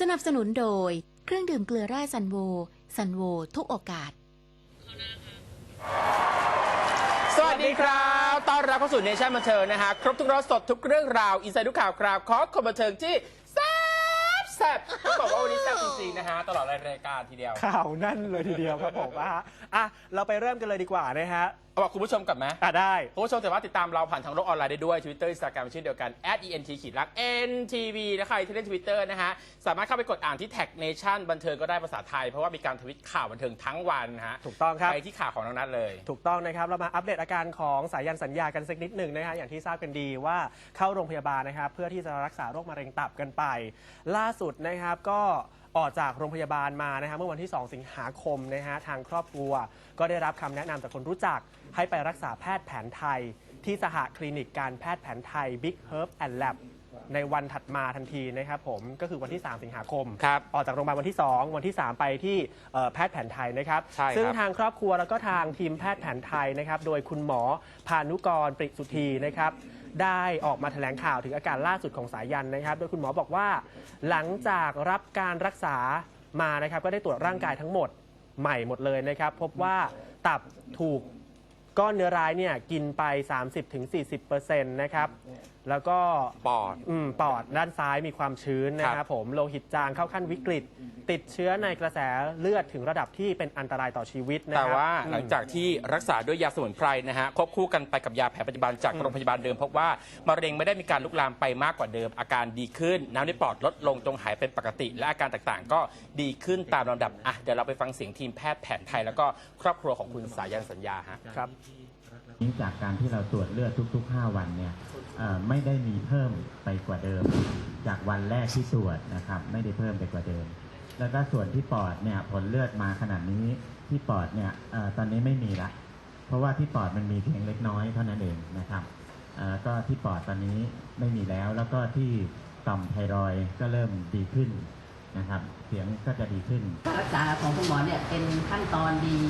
สนับสนุนโดย เครื่องดื่มเกลือแร่ซันโว ซันโว ทุกโอกาส สวัสดีครับ ต้อนรับเข้าสู่เนชั่นบันเทิงนะฮะ ครบทุกรสสดทุกเรื่องราว อินไซด์ทุกข่าวคราวขอคนบันเทิงที่แซ่บแซ่บต้องบอกว่าวันนี้แซ่บจริงๆนะฮะ ตลอดรายการทีเดียว ข่าวนั่นเลยทีเดียวครับผมอะอะเราไปเริ่มกันเลยดีกว่านะฮะ เอาบอกคุณผู้ชมก่อนไหมอะได้ คุณผู้ชมสามารถติดตามเราผ่านทางโลกออนไลน์ได้ด้วย Twitter Instagram เช่นเดียวกัน @ent ขีดลัก ntv นะใครที่เล่น Twitter นะฮะ สามารถเข้าไปกดอ่านที่แท็ก Nation บันเทิงก็ได้ภาษาไทย เพราะว่ามีการทวิตข่าวบันเทิงทั้งวันนะฮะ ถูกต้องครับ ไปที่ข่าวของน้องนัทเลย ถูกต้องนะครับ เรามาอัปเดตอาการของสายันสัญญากันสักนิดหนึ่งนะฮะอย่างที่ทราบกันดีว่าเข้าโรงพยาบาลนะครับเพื่อที่จะรักษาโรคมะเร็งตับกันไป ล่าสุดนะครับก็ ออกจากโรงพยาบาลมานะฮะเมื่อวันที่ 2 สิงหาคมนะฮะทางครอบครัว ก็ได้รับคำแนะนำจากคนรู้จักให้ไปรักษาแพทย์แผนไทย ที่สหคลินิกการแพทย์แผนไทย Big Herb and Lab ในวันถัดมาทันทีนะครับผมก็คือวันที่ 3 สิงหาคม ครับ ออกจากโรงพยาบาลวันที่ 2 วันที่ 3 ไปที่เอ่อแพทย์แผนไทยนะครับ ใช่ครับ ซึ่งทางครอบครัวแล้วก็ทางทีมแพทย์แผนไทยนะครับ โดยคุณหมอพานุกรปริสุธีนะครับ ได้ออกมาแถลงข่าวถึงอาการล่าสุดของสายันนะครับ โดยคุณหมอบอกว่า หลังจากรับการรักษามานะครับก็ได้ตรวจร่างกายทั้งหมดใหม่หมดเลยนะครับ พบว่าตับถูกก้อนเนื้อร้ายเนี่ยกินไป 30-40%นะครับแล้วก็ปอด อืมปอดด้านซ้ายมีความชื้นนะคครัรับบผมโลหิตจางเข้าขั้นวิกฤต ติดเชื้อในกระแสเลือดถึงระดับที่เป็นอันตรายต่อชีวิตนะคแต่รับว่าอืมหลังจากที่รักษาด้วยยาสมุนไพรนะฮะควบคู่กันไปกับยาแผนปัจจุบันจากโรงพยาบาลเดิมพบว่ามะเร็งไม่ได้มีการลุกลามไปมากกว่าเดิม อาการดีขึ้น น้ำในปอดลดลงจงหายเป็นปกติ และอาการต่างๆ ก็ดีขึ้นตามลำดับอะเดี๋ยวเราไปฟังเสียงทีมแพทย์แผนไทย แล้วก็ครอบครัวของคุณสายันสัญญาฮะ ครับ นี้จากการที่เราตรวจเลือดทุก ๆ 5 วันเนี่ยเอ่อ ไม่ได้มีเพิ่มไปกว่าเดิม จากวันแรกที่ตรวจนะครับ ไม่ได้เพิ่มไปกว่าเดิม แล้วก็ส่วนที่ปอดเนี่ยผลเลือดมาขนาดนี้ที่ปอดเนี่ยอตอนนี้ไม่มีละ เพราะว่าที่ปอดมันมีเพียงเล็กน้อยเท่านั้นเองนะครับก็ที่ปอดตอนนี้ไม่มีแล้ว แล้วก็ที่ต่อมไทรอยก็เริ่มดีขึ้นนะครับ เสียงก็จะดีขึ้นการรักษาของคุณหมอเนี่ยเป็นขั้นตอนดี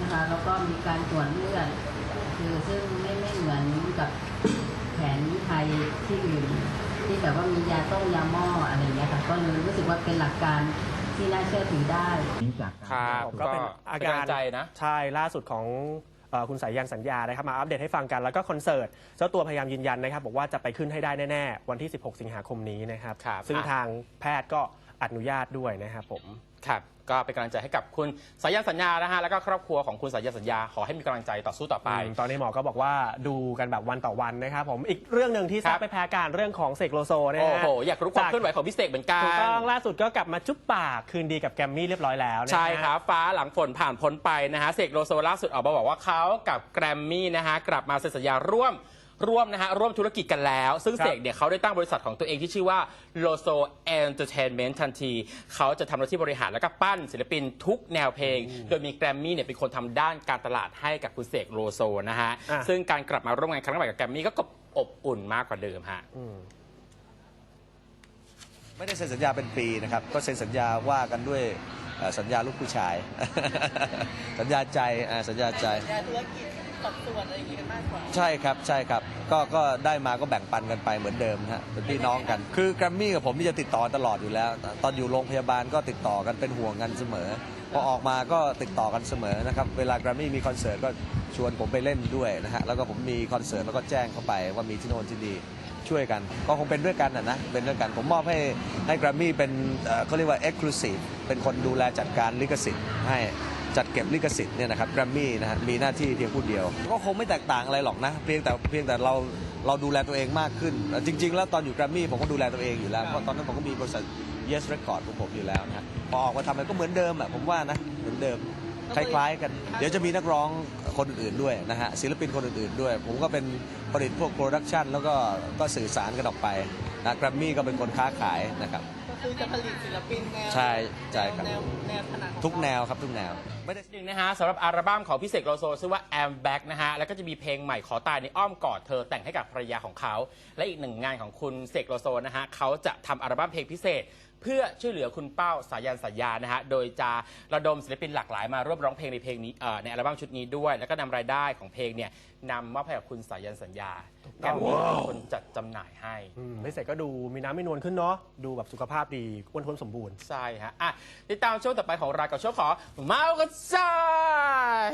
นะคะแล้วก็มีการตรวจเลือดคือซึ่งไม่ไม่เหมือนกับ ทยที่อื่นที่แบบว่ามียาต้องยาหม้ออะไรอย่างเงี้ยค่ะก็เลยรู้สึกว่าเป็นหลักการที่น่าเชื่อถือได้นี้จากครัการบก็เป็นอาการเป็นกำลังใจนะ ใช่ล่าสุดของเอ่อคุณสายันสัญญานะครับมาอัปเดตให้ฟังกันแล้วก็คอนเสิร์ตเจ้าตัวพยายามยืนยันนะครับบอกว่าจะไปขึ้นให้ได้แน่ ๆ วันที่ 16 สิงหาคมนี้นะครับ ครับซึ่งอะ ทางแพทย์ก็อนุญาตด้วยนะครับผม ครับ ก็เป็นกำลังใจให้กับคุณสายันสัญญานะฮะแล้วก็ครอบครัวของคุณสายันสัญญาขอให้มีกำลังใจต่อสู้ต่อไป ตอนนี้หมอก็บอกว่าดูกันแบบวันต่อวันนะครับผมอีกเรื่องหนึ่งที่ทราครับบไปแพ้การเรื่องของเสกโลโซนะโอ้ฮะโห อยากรู้ความเคลื่อนไหวของพี่เสกเหมือนกัน ถูกต้องล่าสุดก็กลับมาจุ๊บปากคืนดีกับแกรมมี่เรียบร้อยแล้วนะฮะ ใช่ครับ ฟ้าหลังฝนผ่านพ้นไปนะฮะเสกโลโซล่าสุดออกมาบอกว่าเขากับแกรมมี่นะฮะ กลับมาเซ็นสัญญาร่วม ร่วมนะฮะร่วมธุรกิจกันแล้ว ซึ่งครับเสกเนี่ยเขาได้ตั้งบริษัทของตัวเองที่ชื่อว่า Loso Entertainment ทันที เขาจะทำหน้าที่บริหารแล้วก็ปั้นศิลปินทุกแนวเพลง โดยมีแกรมมี่เนี่ยเป็นคนทำด้านการตลาดให้กับคุณเสกโลโซนะฮะ อะ ซึ่งการกลับมาร่วมงานครั้งใหม่กับแกรมมี่ก็อบอุ่นมากกว่าเดิมฮะอืมไม่ได้เซ็นสัญญาเป็นปีนะครับ ก็เซ็นสัญญาว่ากันด้วยเอ่อสัญญาลูกผู้ชาย สัญญาใจอ่าสัญญาใจ ธุรกิจ สัดส่วนอะไรอย่างนี้กันมากกว่า ใช่ครับใช่ครับก็ก็ได้มาก็แบ่งปันกันไปเหมือนเดิมนะฮะเป็นพี่น้องกัน คือแกรมมี่กับผมนี่จะติดต่อตลอดอยู่แล้ว ตอนอยู่โรงพยาบาลก็ติดต่อกันเป็นห่วงกันเสมอพอออกมาก็ติดต่อกันเสมอนะครับเวลาแกรมมี่มีคอนเสิร์ตก็ชวนผมไปเล่นด้วยนะฮะแล้วก็ผมมีคอนเสิร์ตแล้วก็แจ้งเข้าไปว่ามีที่โน่นที่นี่ช่วยกัน ก็คงเป็นด้วยกันนะนะเป็นด้วยกันผมมอบให้ให้แกรมมี่เป็นเอ่อเขาเรียกว่า Exclusive เป็นคนดูแลจัดการลิขสิทธิ์ให้ จัดเก็บลิขสิทธิ์เนี่ยนะครับแกรมมี่นะฮะมีหน้าที่เพียงผู้เดียว ก็คงไม่แตกต่างอะไรหรอกนะ เพียงแต่เพียงแต่เราเราดูแลตัวเองมากขึ้น จริง ๆ แล้วตอนอยู่แกรมมี่ผมก็ดูแลตัวเองอยู่แล้วเพราะตอนนั้นผมก็มีบริษัท Yes Record ของผมอยู่แล้วนะฮะพอออกมาทำอะไรก็เหมือนเดิมอะผมว่านะเหมือนเดิมคล้ายๆกัน เดี๋ยวจะมีนักร้อง คนอื่นๆด้วยนะฮะศิลปินคนอื่นๆด้วย ผมก็เป็นผลิตพวกโปรดักชันแล้วก็ก็สื่อสารกันออกไปนะแกรมมี่ก็เป็นคนค้าขายนะครับก็คือจะผลิตศิลปินแนวใช่ใช่ครับแนวแนวถนัดของทุกแนวครับทุกแนวไม่ได้หนึ่งนะฮะสำหรับอัลบั้มของพี่เสกโลโซชื่อว่า I'm Back นะฮะแล้วก็จะมีเพลงใหม่ขอตายในอ้อมกอดเธอแต่งให้กับภรรยาของเขา และอีกหนึ่งงานของคุณเสกโลโซนะฮะเขาจะทำอัลบั้มเพลงพิเศษ เพื่อช่วยเหลือคุณเป้าสายันสัญญานะฮะโดยจะระดมศิลปินหลากหลายมาร่วมร้องเพลงในเพลงนี้เอ่อในอัลบั้มชุดนี้ด้วย แล้วก็นำรายได้ของเพลงเนี่ยนำมอบให้กับคุณสายันสัญญาแกรมมี่เป็นคนจัดจำหน่ายให้ อืมไม่เสร็จก็ดูมีน้ำมีนวลขึ้นเนาะดูแบบสุขภาพดีอ้วนท้วนสมบูรณ์ ใช่ฮะ อะ ติดตามช่วงต่อไปของรายการช่วงขอเมากันจ้าย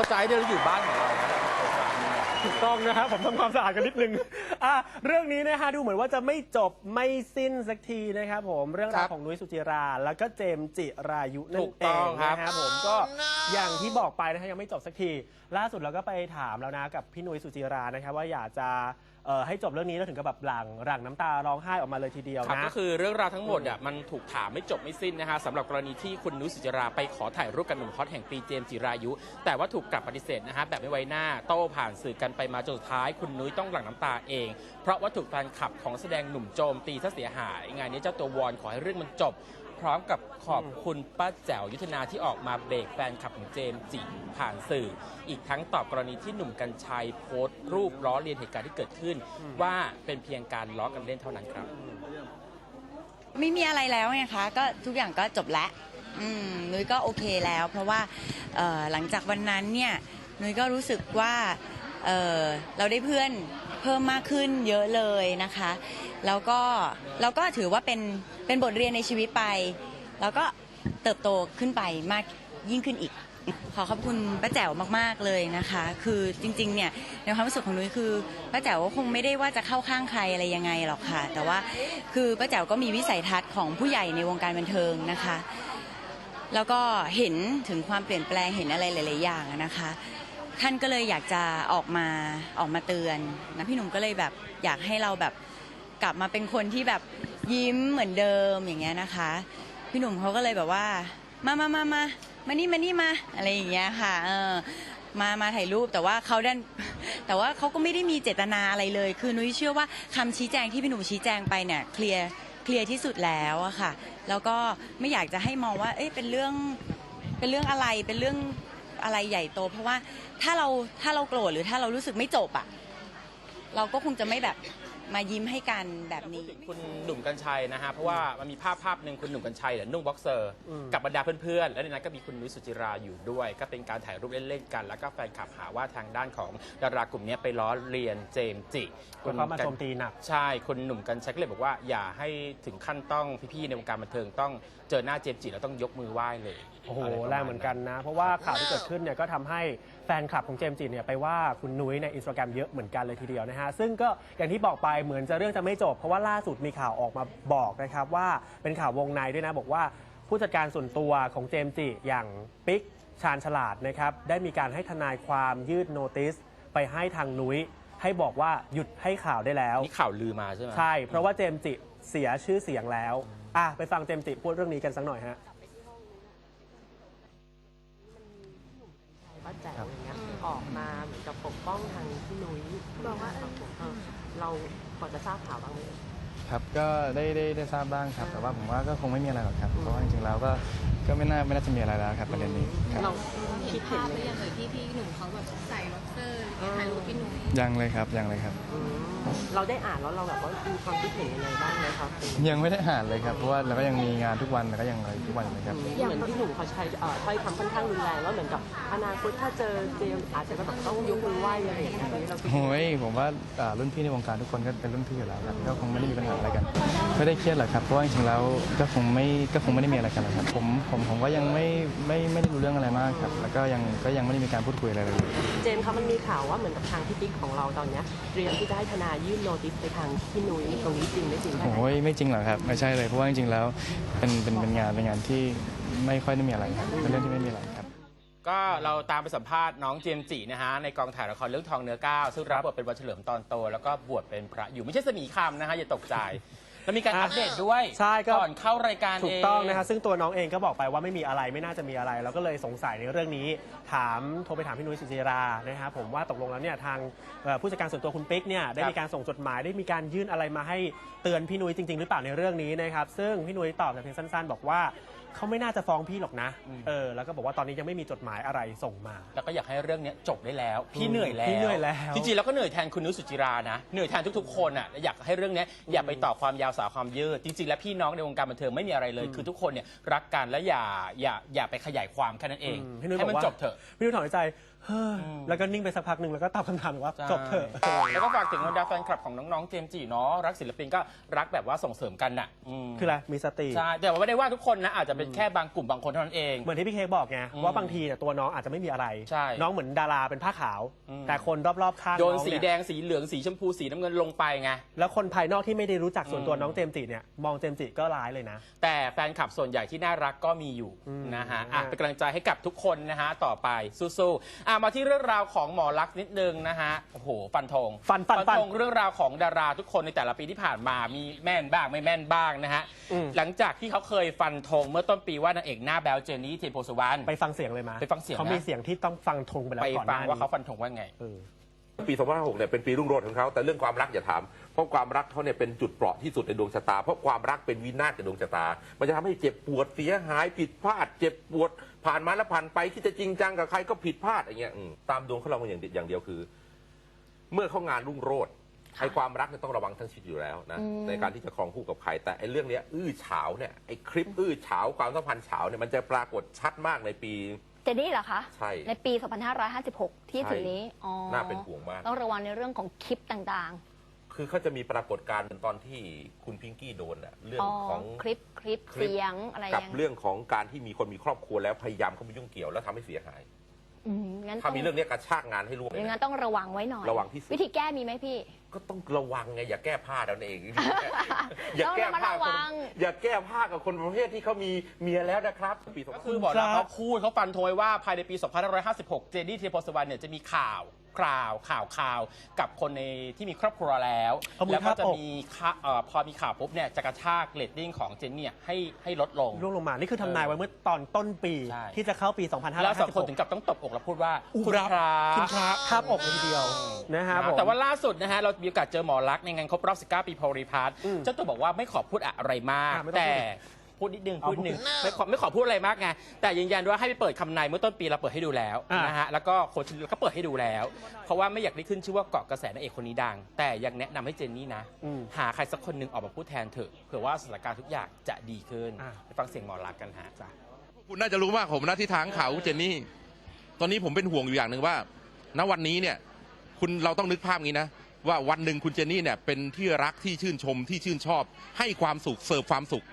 เมากระจายเดี๋ยวเราอยู่บ้านของเรานะถูกต้องนะครับผมทำความสะอาดกันนิดนึงอะเรื่องนี้นะฮะดูเหมือนว่าจะไม่จบไม่สิ้นสักทีนะครับผมเรื่องราวของนุ้ยสุจิรา แล้วก็เจมส์จิรายุนั่ถูนกเอต้องงครับ นะครับผมก็อย่างที่บอกไปนะฮะยังไม่จบสักที ล่าสุดเราก็ไปถามแล้วนะกับพี่นุ้ยสุจิรานะครับว่าอยากจะ เอ่อให้จบเรื่องนี้แล้วถึงกับแบบหลังหลังน้ำตาร้องไห้ออกมาเลยทีเดียวครับนะ ก็คือเรื่องราวทั้งหมดอะมันถูกถามไม่จบไม่สิ้นนะฮะสำหรับกรณีที่คุณนุ้ยสุจิราไปขอถ่ายรูปกับหนุ่มฮอตแห่งปีเจมส์จิรายุ แต่ว่าถูกกลับปฏิเสธนะฮะแบบไม่ไว้หน้าโต้ผ่านสื่อกันไปมาจนสุดท้ายคุณนุ้ยต้องหลั่งน้ำตาเอง เพราะว่าถูกแฟนคลับของแสดงหนุ่มโจมตีซะเสียหาย งานนี้เจ้าตัววอนขอให้เรื่องมันจบ พร้อมกับขอบคุณป้าแจ๋วยุทธนาที่ออกมาเบรกแฟนคลับของเจมส์จิผ่านสื่อ อีกทั้งตอบกรณีที่หนุ่มกัญชัยโพสต์รูปล้อเลียนเหตุการณ์ที่เกิดขึ้น ว่าเป็นเพียงการล้อกันเล่นเท่านั้นครับ ไม่มีอะไรแล้วไงคะก็ทุกอย่างก็จบแล้วอืมนุ้ยก็โอเคแล้ว เพราะว่าเอ่อหลังจากวันนั้นเนี่ยนุ้ยก็รู้สึกว่าเอ่อเราได้เพื่อน เพิ่มมากขึ้นเยอะเลยนะคะ แล้วก็เราก็ถือว่าเป็นเป็นบทเรียนในชีวิตไป แล้วก็เติบโตขึ้นไปมากยิ่งขึ้นอีก ขอขอบคุณป้าแจ๋วมากๆเลยนะคะ คือจริงๆเนี่ยในความรู้สึกของนุ้ยคือป้าแจ๋วก็คงไม่ได้ว่าจะเข้าข้างใครอะไรยังไงหรอกค่ะ แต่ว่าคือป้าแจ๋วก็มีวิสัยทัศน์ของผู้ใหญ่ในวงการบันเทิงนะคะ แล้วก็เห็นถึงความเปลี่ยนแปลงเห็นอะไรหลาย ๆ อย่างนะคะ ท่านก็เลยอยากจะออกมาออกมาเตือนนะพี่หนุ่มก็เลยแบบอยากให้เราแบบกลับมาเป็นคนที่แบบยิ้มเหมือนเดิมอย่างเงี้ยนะคะ พี่หนุ่มเขาก็เลยแบบว่า มามามามามานี่มานี่มาอะไรอย่างเงี้ยค่ะเออมามาถ่ายรูปแต่ว่าเขาดันแต่ว่าเขาก็ไม่ได้มีเจตนาอะไรเลย คือนุ้ยเชื่อว่าคำชี้แจงที่พี่หนุ่มชี้แจงไปเนี่ยเคลียร์เคลียร์ที่สุดแล้วอะค่ะ แล้วก็ไม่อยากจะให้มองว่าเอ๊ะเป็นเรื่องเป็นเรื่องอะไรเป็นเรื่อง อะไรใหญ่โต เพราะว่าถ้าเราถ้าเราโกรธหรือถ้าเรารู้สึกไม่จบอะเราก็คงจะไม่แบบ มายิ้มให้กันแบบนี้ คุณหนุ่มกัญชัยนะฮะ เพราะว่ามันมีภาพภาพหนึ่งคุณหนุ่มกัญชัยเนี่ยนุ่งบ็อกเซอร์ อืม กับบรรดาเพื่อนๆ และในนั้นก็มีคุณนุ้ยสุจิราอยู่ด้วย ก็เป็นการถ่ายรูปเล่นๆกัน แล้วก็แฟนคลับหาว่าทางด้านของดารากลุ่มนี้ไปล้อเลียนเจมส์จิก็เข้ามาโจมตีหนัก ใช่คุณหนุ่มกัญชัยก็เลยบอกว่าอย่าให้ถึงขั้นต้องพี่ๆในวงการบันเทิงต้องเจอหน้าเจมส์จิแล้วต้องยกมือไหว้เลยโอ้โหะไประาณ แรงเหมือนกันนะ เพราะว่าข่าวที่เกิดขึ้นเนี่ยก็ทำให้แฟนคลับของเจมส์จิเนี่ยไปว่าคุณนุ้ยในอินสตาแกรมเยอะเหมือนกันเลยทีเดียวนะฮะ ซึ่งก็อย่างที่บอกไปเหมือนจะเรื่องจะไม่จบ เพราะว่าล่าสุดมีข่าวออกมาบอกนะครับว่าเป็นข่าววงในด้วยนะ บอกว่าผู้จัดการส่วนตัวของเจมส์จิอย่างปิ๊กชาญฉลาดนะครับได้มีการให้ทนายความยืดโนติสไปให้ทางนุ้ยให้บอกว่าหยุดให้ข่าวได้แล้ว นี่ข่าวลือมาใช่ไหมใช่ เพราะว่าเจมส์จิเสียชื่อเสียงแล้วอะไปฟังเจมส์จิพูดเรื่องนี้กันสักหน่อยฮะ ป้าแจ๋ว มาเหมือนกับปกป้องทางพี่นุ้ยบอกว่าเราพอจะทราบข่าวบ้างไหม ครับก็ได้ได้ได้ทราบบ้างครับ แต่ว่าผมว่าก็คงไม่มีอะไรหรอกครับเพราะว่าจริงๆแล้วก็ก็ไม่น่าไม่น่าจะมีอะไรแล้วครับประเด็นนี้ครับเราคิดเห็นภาพไหหมรือยังเอ่ยที่พี่หนุ่มเขาแบบใส่บ็อกเซอร์ถ่ายรูปพี่หนุ่มยังเลยครับยังเลยครับอืม เราได้อ่านแล้วเราแบบว่ามีความคิดเห็นยังไงบ้างไหมครับยังไม่ได้อ่านเลยครับเพราะว่าเราก็ยังมีงานทุกวันแล้วก็ยังอะไรทุกวันเลยครับเหมือนพี่หนุ่มเขาใช้เอ่อถ้อยคำค่อนข้างรุนแรงแล้วเหมือนกับอนาคตถ้าเจอเจมส์อาจจะแบบต้องยกมือไหว้อะไรอย่างเงี้ยเราคิดโอ้ยผมว่าอ่ารุ่นพี่ในวงการทุกคนก็เป็นรุ่นพี่อยู่แล้วครับก็คงไม่ได้มีปัญหาอะไรกัน ไม่ได้เครียดหรอกครับเพราะว่าจริงๆแล้วก็คงไม่ก็คงไม่ได้มีอะไรกันหรอกครับผมผมผมว่ายังไม่ไม่ไม่ได้รู้เรื่องอะไรมากครับแล้วก็ยังก็ยังไม่ได้มีการพูดคุยอะไรเลย เจมส์ครับมันมีข่าวว่าเหมือนกับทางพี่ติ๊กของเราตอนเนี้ยเตรียมที่จะให้ทนายยื่นโนติสไปทางพี่นุ้ยตรงนี้จริงไม่จริงโอ้ยไม่จริงหรอกครับไม่ใช่เลยเพราะว่าจริงๆแล้วเป็นเป็นเป็นงานเป็นงานที่ไม่ค่อยได้มีอะไรครับเป็นเรื่องที่ไม่มีอะไรครับ ก็เราตามไปสัมภาษณ์น้องเจมส์จินะฮะในกองถ่ายละครเรื่องทองเนื้อก้าวซึ่งรับบทเป็นวันเฉลิมตอนโต แล้วก็บวชเป็นพระอยู่ไม่ใช่สมีคำนะฮะอย่าตกใจ แล้วมีการอัปเดตด้วยใช่ก็ ก่อนเข้ารายการถูเอกง ต้องนะฮะซึ่งตัวน้องเองก็บอกไปว่าไม่มีอะไรไม่น่าจะมีอะไร เราก็เลยสงสัยในเรื่องนี้ ถามโทรไปถามพี่นุ้ยสุจิรานะครับผมว่าตกลงแล้วเนี่ยทางเอ่อผู้จัดการส่วนตัวคุณปิ๊กเนี่ยได้มีการส่งจดหมายได้มีการยื่นอะไรมาให้เตือนพี่นุ้ยจริง ๆ หรือเปล่าในเรื่องนี้นะครับซึ่งพี่นุ้ยตอบแต่เพียงสั้น ๆ บอกว่า เขาไม่น่าจะฟ้องพี่หรอกนะ อืม เออ แล้วก็บอกว่าตอนนี้ยังไม่มีจดหมายอะไรส่งมา แล้วก็อยากให้เรื่องเนี้ยจบได้แล้ว พี่เหนื่อยแล้วพี่เหนื่อยแล้ว จริงๆแล้วก็เหนื่อยแทนคุณนุชสุจิรานะเหนื่อยแทนทุกๆคนอะและอยากให้เรื่องเนี้ยอย่าไปต่อความยาวสาวความยืดจริงๆแล้วพี่น้องในวงการบันเทิงไม่มีอะไรเลย คือทุกคนเนี่ยรักกันและอย่าอย่าอย่าไปขยายความแค่นั้นเองอืมพี่นุ้ยให้บมัอนกว่าจบเถอะ พี่นุ้ยถอนหายใจ เฮ้ยอืมแล้วก็นิ่งไปสักพักหนึ่งแล้วก็ตอบคำถามว่าใช่จบเถอะแล้วก็ฝากถึงบรรดาแฟนคลับของน้องๆเจมส์จีเนาะรักศิลปินก็รักแบบว่าส่งเสริมกันน่ะมคืออะไร มีสติ ใช่แต่ว่าไม่ได้ว่าทุกคนนะอาจจะเป็นแค่บางกลุ่มบางคนเท่านั้นเอง เหมือนที่พี่เค้กบอกไง อืมว่าบางทีเนี่ยตัวน้องอาจจะไม่มีอะไร ใช่ น้องเหมือนดาราเป็นผ้าขาวอืมแต่คนรอบๆข้างโดนองสีเยแดงสีเหลืองสีชมพูสีน้ำเงินลงไปไง แล้วคนภายนอกที่ไม่ได้รู้จักส่วนตัวอืมน้องเจมส์จิเนี่ยมองเจมส์จิก็ร้ายเลยนะ แต่แฟนคลับส่วนใหญ่ที่น่ารักก็มีอยู่อืมนะฮะอะเป็นกำลังใจให้กับทุกคนนะฮะ ต่อไปสู้ๆอะมาที่เรื่องราวของหมอลักษณ์นิดนึงนะฮะโอ้โหฟันธงฟันฟันฟันธงเรื่องราวของดาราทุกคนในแต่ละปีที่ผ่านมามีแม่นบ้างไม่แม่นบ้างนะฮะอืม หลังจากที่เขาเคยฟันธงเมื่อต้นปีว่านางเอกหน้าแบลเจนนี่เทียนโพสุวรรณ ไปฟังเสียงเลยมาไปฟังเสียงเขานะมีเสียงที่ต้องฟังทงไปแล้วไปก่อนหฟัน้างว่าเขานี้ฟันธงว่าไง เออ ปี2006เนี่ยเป็นปีรุ่งโรจน์ของเขาแต่เรื่องความรักอย่าถามเพราะความรักเขาเนี่ยเป็นจุดเปราะที่สุดในดวงชะตา เพราะความรักเป็นวินาศกับดวงชะตา มันจะทำให้เจ็บปวดเสียหายผิดพลาด เจ็บปวด ผ่านมาแล้วผ่านไปที่จะจริงจังกับใครก็ผิดพลาดอย่างเงี้ยอืมตามดวงเขาเราอย่างเดียวอย่างเดียวคือ เมื่อเขางานรุ่งโรจน์ไอ้ความรักเนี่ยต้องระวังทั้งชีวิตอยู่แล้วนะอืม ในการที่จะครองคู่กับใครแต่ไอ้เรื่องเนี้ยอื้อฉาวเนี่ยไอ้คลิปอื้อฉาวความสัมพันธ์ฉาวเนี่ยมันจะปรากฏชัดมากในปีเจนนี่เหรอคะ ใช่ ในปี 2556 ที่ถึงนี้ อ๋อ น่าเป็นห่วงมาก ต้องระวังในเรื่องของคลิปต่าง คือเขาจะมีปรากฏการณ์ตอนที่คุณพิงกี้โดนอะเรื่ๆองอ๋อของคลิปคลิปคลิปเสียงอะไรกับยังเรื่องของการที่มีคนมีครอบครัวแล้วพยายามเข้าไปยุ่งเกี่ยวแล้วทำให้เสียหาย อืมงั้นถ้าต้องมีเรื่องนี้กระชากงานให้ร่วงอเลยย่างนั้นนะต้องระวังไว้หน่อยระวังที่สุด วิธีแก้มีไหมพี่ ก็ต้องระวังไงอย่าแก้ผ้าเราเอง อย่าต้องแก้ระมัดผ้าระควันง อย่าแก้ผ้ากับคนประเภทที่เขามีเมียแล้วนะครับปีก็คือบอกแล้วเขาพูดเขาฟันธงไว้ว่าภายในปี 2556 เจนนี่เทียนโพสุวรรณเนี่ยจะมีข่าว ข่าวข่าวข่าวกับคนในที่มีครอบครัวแล้ว เอามือแล้วก็จะทาบอกมีข่าเอ่อพอมีข่าวปุ๊บเนี่ยจะกระชากเรตติ้งของเจนเนี่ยให้ให้ลดลง ร่วงลงมา นี่คือทำนายไว้เมื่อตอนต้นปีใช่ ที่จะเข้าปี แล้วสองคนถึง2556 กับต้องตบอกแล้วพูดว่าอุ๊ยคุณพระคุณพระ คาบอกเลยทีเดียวนะฮะนะผม แต่ว่าล่าสุดนะฮะเรามีโอกาสเจอหมอลักษณ์ในงานครบรอบ 19 ปีพอริพาร์ทอืมเจ้าตัวบอกว่าไม่ขอพูดอะไรมาก อะไม่ต้องแต่พูด พูดนิดนึงเอาพูดนิดนึงพูดไม่ขอไม่ขอพูดอะไรมากไงแต่ยืนยันว่าให้ไปเปิดคำในเมื่อต้นปีเราเปิดให้ดูแล้วอะนะฮะแล้วก็โคชก็เปิดให้ดูแล้ว เพราะว่าไม่อยากได้ขึ้นชื่อว่าเกาะกระแสนางเอกคนนี้ดัง แต่ยังแนะนำให้เจนนี่นะ อืม หาใครสักคนหนึ่งออกมาพูดแทนเถอะเผื่อว่าสถานการณ์ทุกอย่างจะดีขึ้นอะ ไปฟังเสียงหมอลักษณ์กันฮะ คุณน่าจะรู้มากผมนะที่ทางเขาเจนนี่ ตอนนี้ผมเป็นห่วงอยู่อย่างหนึ่งว่า ณ วันนี้เนี่ย คุณเราต้องนึกภาพงี้นะ ว่าวันหนึ่งคุณเจนนี่เนี่ยเป็นที่รักที่ชื่นชมที่ชื่นชอบ ให้ความสุขเสิร์ฟความสุข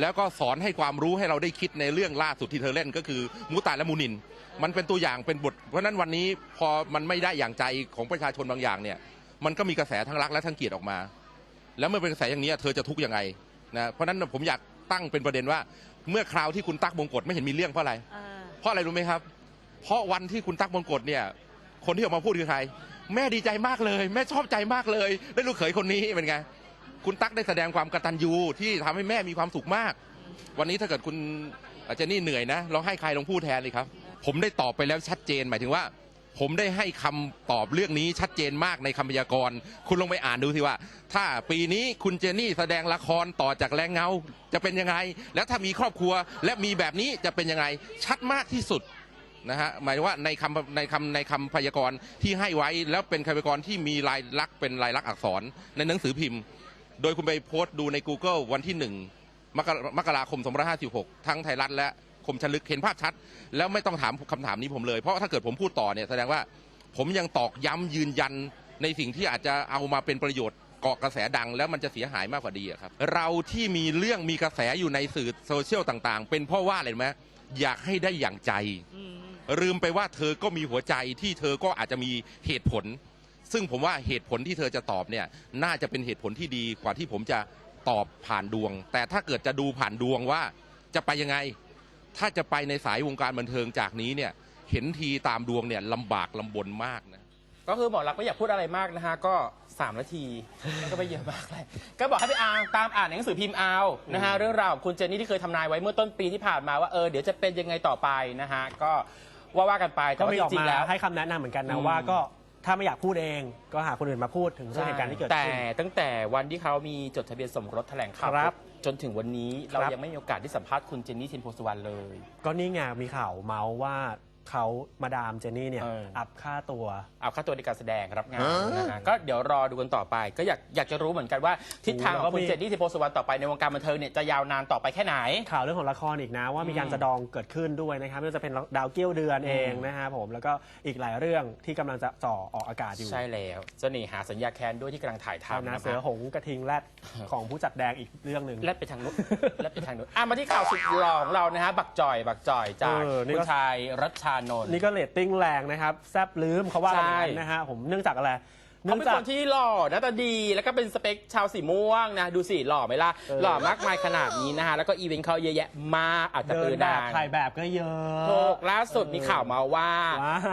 แล้วก็สอนให้ความรู้ให้เราได้คิดในเรื่องล่าสุดที่เธอเล่นก็คือมูตายและมูนิน มันเป็นตัวอย่างเป็นบท เพราะฉะนั้นวันนี้พอมันไม่ได้อย่างใจของประชาชนบางอย่างเนี่ย มันก็มีกระแสทั้งรักและทั้งเกลียดออกมา แล้วเมื่อเป็นกระแสอย่างนี้เธอจะทุกข์ยังไงนะเพราะฉะนั้นผมอยากตั้งเป็นประเด็นว่า เมื่อคราวที่คุณตั๊กมงกฎไม่เห็นมีเรื่องเพราะอะไร เพราะอะไรรู้ไหมครับ เพราะวันที่คุณตั๊กมงกฎเนี่ย คนที่ออกมาพูดคือใคร แม่ดีใจมากเลย แม่ชอบใจมากเลย ได้ลูกเขยคนนี้เป็นไง คุณตั๊กได้แสดงความกตัญญูที่ทำให้แม่มีความสุขมาก วันนี้ถ้าเกิดคุณอาจารย์นี่เหนื่อยนะลองให้ใครลองพูดแทนเลยครับ ผมได้ตอบไปแล้วชัดเจนหมายถึงว่า ผมได้ให้คำตอบเรื่องนี้ชัดเจนมากในคำพยากรณ์คุณลองไปอ่านดูสิว่า ถ้าปีนี้คุณเจนี่แสดงละครต่อจากแรงเงา จะเป็นยังไง แล้วถ้ามีครอบครัวและมีแบบนี้จะเป็นยังไงชัดมากที่สุด นะฮะหมายว่าในคำในคำในคำพยากรณ์ที่ให้ไว้แล้วเป็นคำพยากรณ์ที่มีลายลักษณ์เป็นลายลักษณ์อักษรในหนังสือพิมพ์ โดยคุณไปโพสต์ดูใน Google วันที่หนึ่งมกรมกราคม2556 ทั้งไทยรัฐและคมชลึกเห็นภาพชัด แล้วไม่ต้องถามคำถามนี้ผมเลย เพราะถ้าเกิดผมพูดต่อเนี่ยแสดงว่าผมยังตอกย้ำยืนยันในสิ่งที่อาจจะเอามาเป็นประโยชน์เกาะกระแสดังแล้วมันจะเสียหายมากกว่าดีอะครับ เราที่มีเรื่องมีกระแสอยู่ในสื่อโซเชียลต่างๆ เป็นเพราะว่าอะไรรู้ไหมอยากให้ได้อย่างใจลืมไปว่าเธอก็มีหัวใจที่เธอก็อาจจะมีเหตุผล ซึ่งผมว่าเหตุผลที่เธอจะตอบเนี่ยน่าจะเป็นเหตุผลที่ดีกว่าที่ผมจะตอบผ่านดวง แต่ถ้าเกิดจะดูผ่านดวงว่าจะไปยังไง ถ้าจะไปในสายวงการบันเทิงจากนี้เนี่ยเห็นทีตามดวงเนี่ยลำบากลำบนมากนะ ก็คือหมอรักษณ์ไม่อยากพูดอะไรมากนะฮะ ก็ 3 นาทีก็ไม่เยอะมากเลยก็บอกให้ไปอ่านตามอ่านในหนังสือพิมพ์เอานะฮะ เรื่องราวของคุณเจนนี่ที่เคยทำนายไว้เมื่อต้นปีที่ผ่านมาว่าเออเดี๋ยวจะเป็นยังไงต่อไปนะฮะ ก็ว่าว่ากันไปแต่ก็ว่ามีจออกริงมาๆแล้ว ให้คำแนะนำเหมือนกันนะอืมว่าก็ ถ้าไม่อยากพูดเองก็หาคนอื่นมาพูดถึงเรื่องเหตุการณ์ที่เกิดแต่ขึ้น ตั้งแต่วันที่เขามีจดทะเบียนสมรสแถลงข่าวครับทจนถึงวันนี้เราครับยังไม่มีโอกาสได้สัมภาษณ์คุณเจนนี่เทียนโพสุวรรณเลย ก็นี่ไงมีข่าวเมาส์ว่า เขามาดามเจนนี่เนี่ยเอออัพค่าตัว เอาค่าตัวในการแสดงรับงานนะฮะก็เดี๋ยวรอดูกันต่อไป ก็อยากอยากจะรู้เหมือนกันว่าทิศทางของคุณเจนนี่เทียนโพสุวรรณต่อไปในวงการบันเทิงเนี่ยจะยาวนานต่อไปแค่ไหน ข่าวเรื่องของละครอีกนะว่ามีการอืมจะดองเกิดขึ้นด้วยนะครับไม่ว่าจะเป็นดาวเกี้ยวเดือนเองอืมนะฮะผมแล้วก็อีกหลายเรื่องที่กำลังจะจ่อออกอากาศอยู่ใช่แล้วเจะหนีหาสัญญาแคนด้วยที่กำลังถ่ายใช่ทำนะนะเสือหงส์กระทิงแรดของผู้จัดแดงอีกเรื่องหนึ่ง แลดไปทางนู้น แลดไปทางนู้นอะมาที่ข่าวสุดหล่อของเรานะฮะบักจ่อย บักจ่อยจากเออนี่คุก็ณชายรัชชานนท์นี่ก็เรตติ้งแรงนะครับ แซบลืมเขาว่ากันอย่างนั้นใช่นะฮะผมเนื่องจากอะไรเขาเนื่องเป็นจากคนที่หล่อหน้าตาดีแล้วก็เป็นสเปคชาวสีม่วงนะ ดูสิหล่อไหมล่ะเออหล่อมากมายขนาดนี้นะฮะ แล้วก็อีเวนต์เขาเยอะแยะมากอาจจะเดิปืนนแบดาบถ่ายแบบก็เยอะโลกล่าสุดมีข่าวมาว่าว่า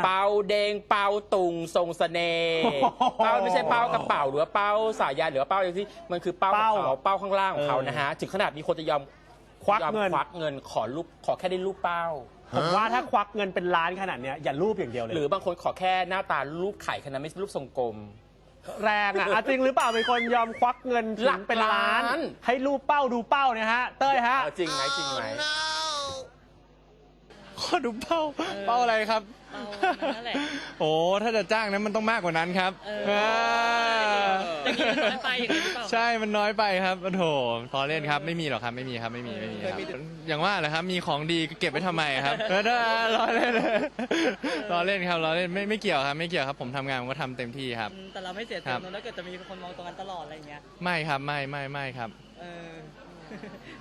เปาเดงเปาตุงทรงเสน่ห์โอ้โหเปาไม่ใช่เปากระเป๋าหรือว่าเปาสายยานหรือว่าเปาอะไรที่มันคือเปาของเป้าเขาเป้าข้างล่างของเขาเออนะฮะถึงขนาดมีคนจะยอมควักยอมเงินควักเงินขอรูปขอแค่ได้รูปเป้า ผมว่าถ้าควักเงินเป็นล้านขนาดเนี้ยอย่ารูปอย่างเดียวเลยหรือบางคนขอแค่หน้าตารูปไข่ขนาดไม่ใช่รูปทรงกลม แรงอะอะจริงหรือเปล่ามีคนยอมควักเงินถึหลังกเป็นล้านล้าน ให้รูปเป้าดูเป้าเนี่ยฮะเต้ยฮะ เออจริงไหมจริงไหม ขอดูเป้าเป้าอะไรครับนั่นแหละ โอ้ถ้าจะจ้างนั้นมันต้องมากกว่านั้นครับเออาอย่างนี้มันน้อยไปอย่างนี้หรือเปล่า ใช่มันน้อยไปครับโอ้โถพอเล่นครับไม่มีหรอกครับไม่มีครับไม่มีไม่มีครับอย่างว่าแหละครับมีของดีก็เก็บไว้ทำไมครับเออล้อเล่นล้อเล่นครับล้อเล่นไม่ไม่เกี่ยวครับ ไม่เกี่ยวครับ ผมทำงานผมก็ทำเต็มที่ครับอืมแต่เราไม่เสียใจครับนะถ้าเกิดจะมีคนมองตรงนั้นตลอดอะไรอย่างเงี้ย ไม่ครับไม่ไม่ไม่ครับ เออ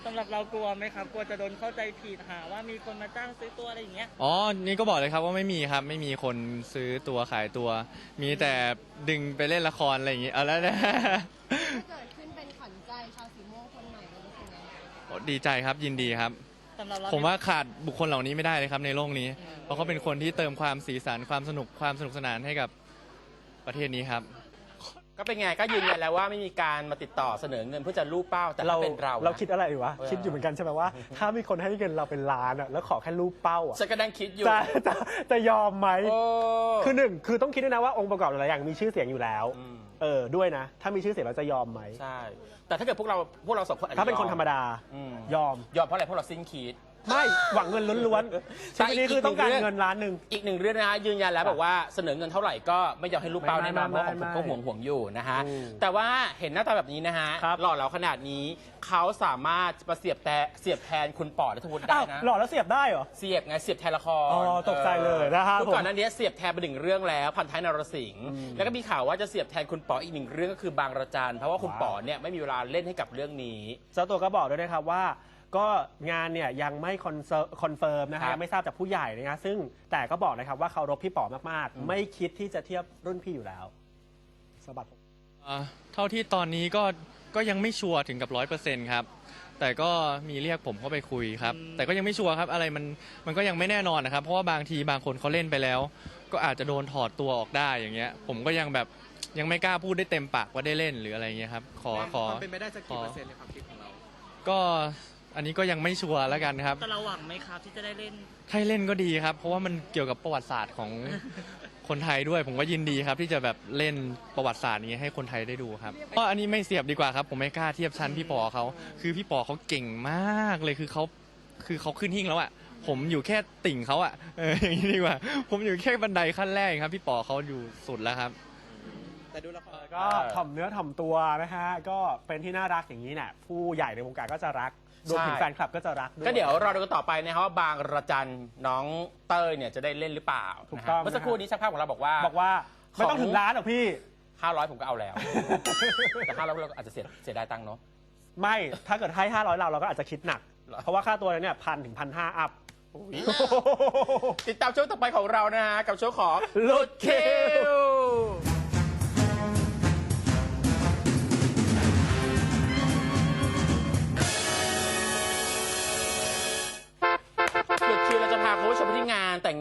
สำหรับเรากลัวไหมครับ กลัวจะโดนเข้าใจผิดหาว่ามีคนมาจ้างซื้อตัวอะไรอย่างเงี้ย อ๋อ นี่ก็บอกเลยครับว่าไม่มีครับ ไม่มีคนซื้อตัวขายตัว มีแต่ดึงไปเล่นละครอะไรอย่างงี้เอาแล้วนะเกิดขึ้นเป็นขวัญใจชาวสีม่วงคนใหม่เลยรู้สึกไงโอ้ดีใจครับยินดีครับ สำหรับเราผมว่าขาดบุคคลเหล่านี้ไม่ได้เลยครับในโลกนี้ เพราะเขาเป็นคนที่เติมความสีสันความสนุกความสนุกสนานให้กับประเทศนี้ครับ ก็เป็นไงก็ยืนยันแล้วว่าไม่มีการมาติดต่อเสนอเงินเพื่อจะรูปเป้าแต่เราถ้าเป็นเรานะเราคิดอะไรอยู่วะเออคิดอยู่เหมือนกันใช่ไหมว่า ถ้ามีคนให้เงินเราเป็นล้านอะแล้วขอแค่รูปเป้าอะฉันก็นั่งคิดอยู่จะจะจะยอมไหมโอ้คือหนึ่งคือต้องคิดด้วยนะว่าองค์ประกอบหลายๆอย่างมีชื่อเสียงอยู่แล้วอืมเออด้วยนะ ถ้ามีชื่อเสียงเราจะยอมไหมใช่แต่ถ้าเกิดพวกเราพวกเราสองคนอจจะถ้าเป็นคนธรรมดาอืมยอมยอมเพราะอะไรเพราะเราสิ้นคิด ไม่หวังเงินล้วนๆชีวิตนี้คือต้องการเงินล้านหนึ่ง อีกหนึ่งเรื่องนะฮะยืนยันแล้วครับบอกว่าเสนอเงินเท่าไหร่ก็ไม่ยอมให้ลูกเป้าไม่แน่นอนเพไม่ราะของไม่ผมก็ห่วงห่วงอยู่นะฮะอืมแต่ว่าเห็นหน้าตาแบบนี้นะฮะครับหล่อเหลาขนาดนี้เขาสามารถมาเสียบแต่เสียบแทนคุณปอนัทวุฒิได้อ้าวนะหล่อแล้วเสียบได้เหรอ เสียบไงเสียบแทนละครอ๋อตกใจเลยนะฮะคือผมก่อนหน้านี้เสียบแทนไปหนึ่งเรื่องแล้วพันท้ายนรสิงห์อืมแล้วก็มีข่าวว่าจะเสียบแทนคุณปออีกหนึ่งเรื่องก็คือบางระจันเพราะว่าคุณว้าวปอเนี่ยไม่มีเวลาเล่นให้กับเรื่องนี้เจ้าตัวก็บอกด้วยนะครับว่า ก็งานเนี่ยยังไม่คอนเซิร์คอนเฟิร์มนะครัฮะบยังไม่ทราบจากผู้ใหญ่นะฮะซึ่งแต่ก็บอกนะครับว่าเคารพพี่ป๋อมากอืมๆไม่คิดที่จะเทียบรุ่นพี่อยู่แล้ว สะบัดอ่าเท่าที่ตอนนี้ก็ก็ยังไม่ชัวร์ถึงกับร้อยเปอร์เซ็นต์ครับ แต่ก็มีเรียกผมเข้าไปคุยครับ แต่ก็ยังไม่ชัวร์ครับ อะไรมันมันก็ยังไม่แน่นอนนะครับ เพราะว่าบางทีบางคนเขาเล่นไปแล้ว ก็อาจจะโดนถอดตัวออกได้อย่างเงี้ย ผมก็ยังแบบยังไม่กล้าพูดได้เต็มปากว่าได้เล่นหรืออะไรเงี้ยครับ ขอขอความเป็นไปได้สักกี่ขอเปอร์เซ็นต์ในความคิดของเรา ก็ อันนี้ก็ยังไม่ชัวร์แล้วกันครับ แต่เราหวังไหมครับที่จะได้เล่น ถ้าให้เล่นก็ดีครับ เพราะว่ามันเกี่ยวกับประวัติศาสตร์ของ คนไทยด้วย ผมก็ยินดีครับ ที่จะแบบเล่นประวัติศาสตร์นี้ให้คนไทยได้ดูครับก็อันนี้ไม่เสียบดีกว่าครับ ผมไม่กล้าเทียบชั้นพี่ปอเขาคือพี่ปอเขาเก่งมากเลยคือเขาคือเขาขึ้นหิ้งแล้วอะผมอยู่แค่ติ่งเขาอะเอออย่างนี้ดีกว่า ผมอยู่แค่บันไดขั้นแรกครับ พี่ปอเขาอยู่สุดแล้วครับ แต่ดูละคร ก็ถ่อมเนื้อถ่อมตัวนะฮะ ก็เป็นที่น่ารักอย่างนี้เนี่ยผู้ใหญ่ในวงการก็จะรักรวมถึงใช่แฟนคลับก็จะรักด้วย ก็เดี๋ยวรอดูกันต่อไปนะครับว่าบางระจันน้องเต้ยเนี่ยจะได้เล่นหรือเปล่าถูกต้องนะฮะเมื่อสักครู่นี้ช่างภาพของเราบอกว่า บอกว่าไม่ต้องถึงล้านหรอกพี่ 500 ผมก็เอาแล้ว แต่500เราก็อาจจะเสียเสียดายตังค์เนาะ ไม่ถ้าเกิดให้ 500 เราเราก็อาจจะคิดหนัก เหรอ เพราะว่าค่าตัวเนี่ยพันถึงพันห้าอัพ ติดตามช่วงต่อไปของเรานะฮะกับช่วงของหลุดคิว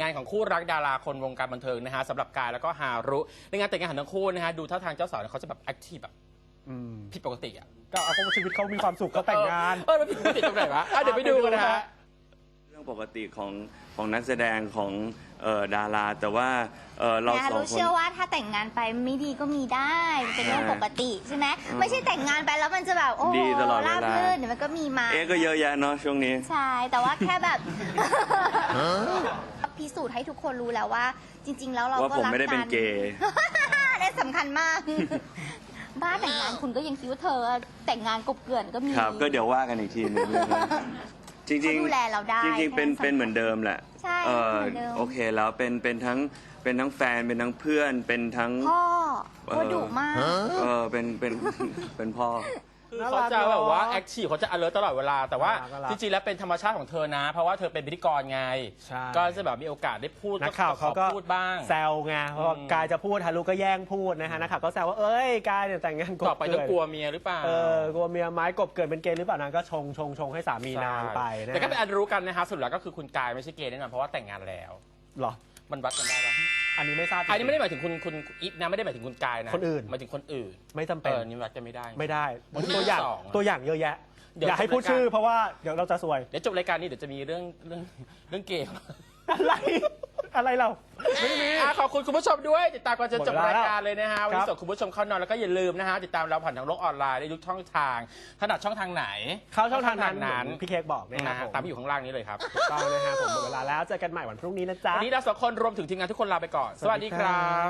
านแต่งงานของคู่รักดาราคนวงการบันเทิงนะฮะสำหรับกายแล้วก็ฮารุในงานแต่งงานของทั้งคู่นะฮะดูท่าทางเจ้าสาวเนี่ยเขาจะแบบแอคทีฟแบบอืมผิดปกติอะก็เอาเขาชีวิตเขามีความสุขเขาแต่งงาน เออมันผิดปกติตรงไหนวะอะเดี๋ยวไปดูกันนะฮะ เรื่องปกติของของนักแสดงของเอ่อดารา แต่ว่าเอ่อเรานะสองรู้คน เชื่อว่าถ้าแต่งงานไปไม่ดีก็มีได้มันเป็นเรื่องใช่ปกติใช่ไหมอืมไม่ใช่แต่งงานไปแล้วมันจะแบบโอ้โหดีตลอดเวลา ราบรื่นเดี๋ยวมันก็มีมาเอ๊ะก็เยอะแยะเนาะช่วงนี้ ใช่แต่ว่าแค่แบบ พิสูจน์ให้ทุกคนรู้แล้วว่า จริง ๆ แล้วเราว่าก็ผมรักไม่ได้เป็นกันเกย์ นั่นสำคัญมาก บ้านแต่งงานคุณก็ยังคิดว่าเธอ แต่งงานกบเกลื่อนก็มี ครับ ก็เดี๋ยวว่ากันอีกทีหนึงเรื่องนั้นจริงเขาดูแลเราได้จริงๆเป็นแค่นั้นเป็นเหมือนเดิมแหละใช่เออเหมือนเดิม โอเคแล้วเป็นเป็นทั้งเป็นทั้งแฟนเป็นทั้งเพื่อนเป็นทั้ง พ่อเอ่อพ่อดุมาก เออเป็นเป็นเป็นพ่อ คือเขาจะแบบว่าแอคทีฟเขาจะ alert ตลอดเวลา แต่ว่าน่ารักจริงๆแล้วเป็นธรรมชาติของเธอนะ เพราะว่าเธอเป็นพิธีกรไง ใช่ ก็จะแบบมีโอกาสได้พูดนักข่าวเขาก็ขอพูดบ้าง แซวไงเพราะว่าอืม กายจะพูดฮารุก็แย่งพูดนะฮะนักข่าวก็แซวว่าเอ้ยกายเนี่ยแต่งงานกบต่อไปต้องเนกลัวเมียหรือเปล่า เออกลัวเมียไม้กบเกิดเป็นเกย์หรือเปล่านางก็ชงชงชงให้สามีนางไปนะฮะแต่ก็เป็นอันรู้กันนะฮะสรุดแล้วก็คือคุณกายไม่ใช่เกย์แน่นอนเพราะว่าแต่งงานแล้วเหรอ มันวัดกันได้ปะอันนี้ไม่ทราบอันนี้ไม่ได้หมายถึงคุณคุณอีฟนะไม่ได้หมายถึงคุณกายนะคนอื่น หมายถึงคนอื่นไม่จำเอเป็นอนี่วัดกันไม่ได้ ไม่ได้วันที่ตัวอย่างสองอะตัวอย่างเยอะแยะ เดี๋ยว อย่าให้พูดจบรายการชื่อเพราะว่าเดี๋ยวเราจะซวย เดี๋ยวจบรายการนี้เดี๋ยวจะมีเรื่องเรื่องเรื่องเกย์อะไร อะไรเรา ไม่มี อะขอบคุณคุณผู้ชมด้วย ติดตามกันจนจบหมดเวลารายการเลยนะฮะวันครันี้บ ส่งคุณผู้ชมเข้านอนแล้วก็อย่าลืมนะฮะติดตามเราผ่านทางโลกออนไลน์ได้ทุกช่องทางถนัดช่องทางไหนเข้าช่องทางนั้นนั้นเหมือนพี่เค้กบอกนะนะคฮะรับผมตามที่อยู่ข้างล่างนี้เลยครับถูกต้องนะฮะผมหมดเวลาแล้วเจอกันใหม่วันพรุ่งนี้นะจ๊ะ วันนี้เราสองคนรวมถึงทีมงานทุกคนลาไปก่อน สวัสดีครับ